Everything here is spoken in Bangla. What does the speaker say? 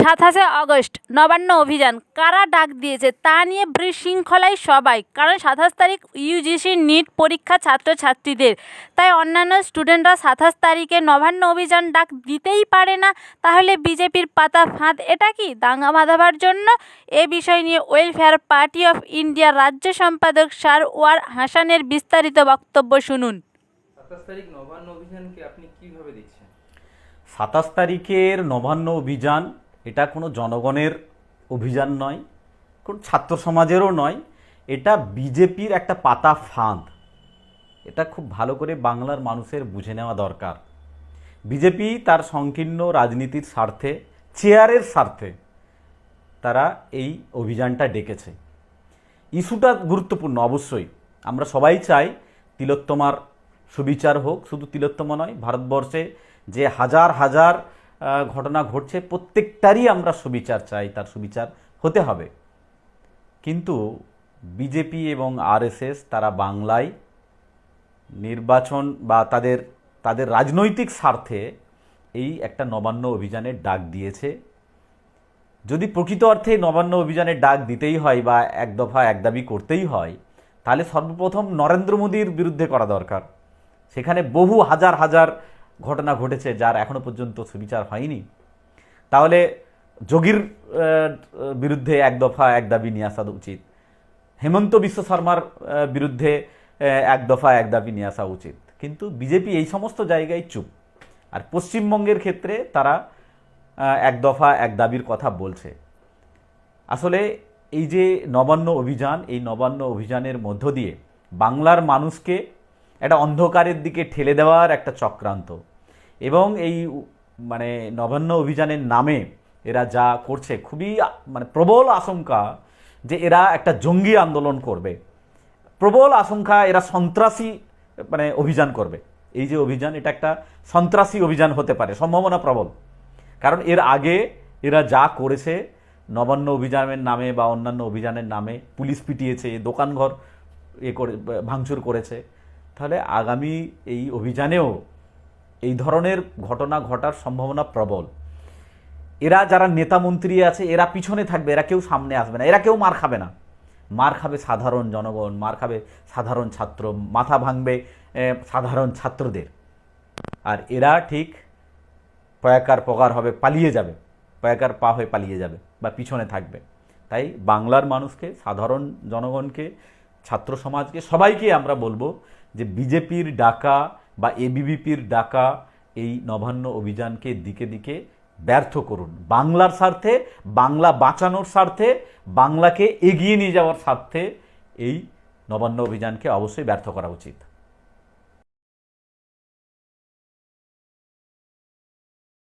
সাতাশে আগস্ট নবান্ন অভিযান। কারা ডাক দিয়েছে তা নিয়ে বিশৃঙ্খলায় সবাই কারণ সাতাশ তারিখ ইউজিসি নিট পরীক্ষা ছাত্রছাত্রীদের। তাই অন্যান্য স্টুডেন্টরা সাতাশ তারিখে নবান্ন অভিযান ডাক দিতেই পারে না তাহলে বিজেপির পাতা ফাঁদ এটা কি? দাঙ্গা বাঁধাবার জন্য? এ বিষয় নিয়ে ওয়েলফেয়ার পার্টি অফ ইন্ডিয়ার রাজ্য সম্পাদক সারওয়ার হাসানের বিস্তারিত বক্তব্য শুনুন। সাতাশ তারিখ নবান্ন অভিযানকে আপনি কীভাবে দেখছেন? সাতাশ তারিখের নবান্ন অভিযান এটা কোনো জনগণের অভিযান নয়, কোন ছাত্র সমাজেরও নয়, এটা বিজেপির একটা পাতা ফাঁদ। এটা খুব ভালো করে বাংলার মানুষের বুঝে নেওয়া দরকার। বিজেপি তার সংকীর্ণ রাজনীতির স্বার্থে, চেয়ারের স্বার্থে তারা এই অভিযানটা ডেকেছে। ইস্যুটা গুরুত্বপূর্ণ, অবশ্যই। আমরা সবাই চাই তিলোত্তমার সুবিচার হোক, শুধু তিলোত্তমা নয়, ভারতবর্ষে যে হাজার হাজার ঘটনা ঘটছে, প্রত্যেকটারই আমরা সুবিচার চাই, তার সুবিচার হতে হবে। কিন্তু বিজেপি এবং আরএসএস তারা বাংলায় নির্বাচন বা তাদের তাদের রাজনৈতিক স্বার্থে এই একটা নবান্ন অভিযানের ডাক দিয়েছে। যদি প্রকৃত অর্থে নবান্ন অভিযানের ডাক দিতেই হয় বা এক দফা এক দাবি করতেই হয়, তাহলে সর্বপ্রথম নরেন্দ্র মোদীর বিরুদ্ধে করা দরকার। সেখানে বহু হাজার হাজার ঘটনা ঘটেছে যার এখনও পর্যন্ত সুবিচার হয়নি। তাহলে যোগীর বিরুদ্ধে এক দফা এক দাবি নিয়ে আসা উচিত। হেমন্ত বিশ্ব শর্মার বিরুদ্ধে এক দফা এক দাবি নিয়ে আসা উচিত। কিন্তু বিজেপি এই সমস্ত জায়গায় চুপ। আর পশ্চিমবঙ্গের ক্ষেত্রে তারা এক দফা এক দাবির কথা বলছে। আসলে এই যে নবান্ন অভিযান, এই নবান্ন অভিযানের মধ্য দিয়ে বাংলার মানুষকে একটা অন্ধকারের দিকে ঠেলে দেওয়ার একটা চক্রান্ত। এবং এই মানে নবান্ন অভিযানের নামে এরা যা করছে, খুবই মানে প্রবল আশঙ্কা যে এরা একটা জঙ্গি আন্দোলন করবে। প্রবল আশঙ্কা এরা সন্ত্রাসী মানে অভিযান করবে। এই যে অভিযান, এটা একটা সন্ত্রাসী অভিযান হতে পারে, সম্ভাবনা প্রবল। কারণ এর আগে এরা যা করেছে, নবান্ন অভিযানের নামে বা অন্যান্য অভিযানের নামে পুলিশ পিটিয়েছে, দোকানঘর এ করে, ভাঙচুর করেছে, তাহলে আগামী এই অভিযানেও এই ধরনের ঘটনা ঘটার সম্ভাবনা প্রবল। এরা যারা নেতা মন্ত্রী আছে, এরা পিছনে থাকবে, এরা কেউ সামনে আসবে না, এরা কেউ মার খাবে না। মার খাবে সাধারণ জনগণ, মার খাবে সাধারণ ছাত্র, মাথা ভাঙবে সাধারণ ছাত্রদের। আর এরা ঠিক পয়াকার পগার হবে, পালিয়ে যাবে। পয়াকার পা হয়ে পালিয়ে যাবে বা পিছনে থাকবে। তাই বাংলার মানুষকে, সাধারণ জনগণকে, ছাত্র সমাজকে, সবাইকে আমরা বলব যে, বিজেপির ডাকা বা এবিবিপির ডাকা এই নবান্ন অভিযানকে দিকে দিকে ব্যর্থ করুন। বাংলার স্বার্থে, বাংলা বাঁচানোর স্বার্থে, বাংলাকে এগিয়ে নিয়ে যাওয়ার স্বার্থে এই নবান্ন অভিযানকে অবশ্যই ব্যর্থ করা উচিত।